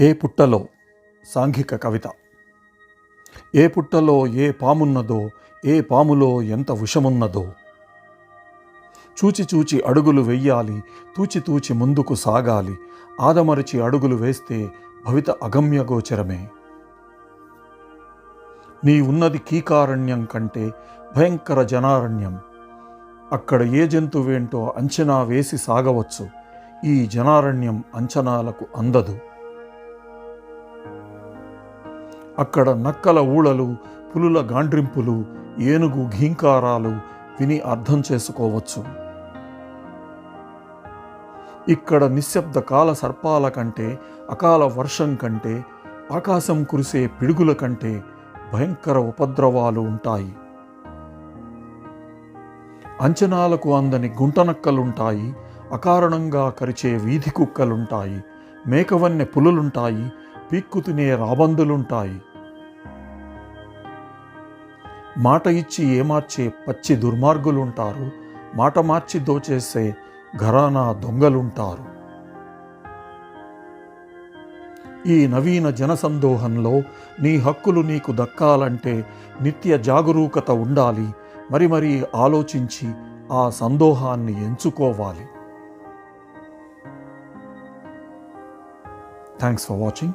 ఏ పుట్టలో? సాంఘిక కవిత. ఏ పుట్టలో ఏ పామున్నదో ఏ పాములో ఎంత విషమున్నదో. చూచి చూచి అడుగులు వెయ్యాలి తూచి తూచి ముందుకు సాగాలి ఆదమరిచి అడుగులు వేస్తే భవిత అగమ్యగోచరమే నీ ఉన్నది కీకారణ్యం కంటే భయంకర జనారణ్యం. అక్కడ ఏ జంతువేంటో అంచనా వేసి సాగవచ్చు ఈ జనారణ్యం అంచనాలకు అందదు. అక్కడ నక్కల ఊళలు పులుల గాండ్రింపులు ఏనుగు ఘీంకారాలు విని అర్థం చేసుకోవచ్చు. ఇక్కడ నిశ్శబ్ద కాల సర్పాల కంటే అకాల వర్షం కంటే ఆకాశం కురిసే పిడుగుల కంటే భయంకర ఉపద్రవాలు ఉంటాయి. అంచనాలకు అందని గుంటనక్కలుంటాయి అకారణంగా కరిచే వీధి కుక్కలుంటాయి మేకవన్నె పులులుంటాయి పీక్కు తినే రాబందులుంటాయి. మాట ఇచ్చి ఏమార్చే పచ్చి దుర్మార్గులుంటారు. మాట మార్చి దోచేసే ఘరానా దొంగలుంటారు. ఈ నవీన జనసందోహంలో నీ హక్కులు నీకు దక్కాలంటే నిత్య జాగరూకత ఉండాలి. మరి మరి ఆలోచించి ఆ సందోహాన్ని ఎంచుకోవాలి. Thanks for watching.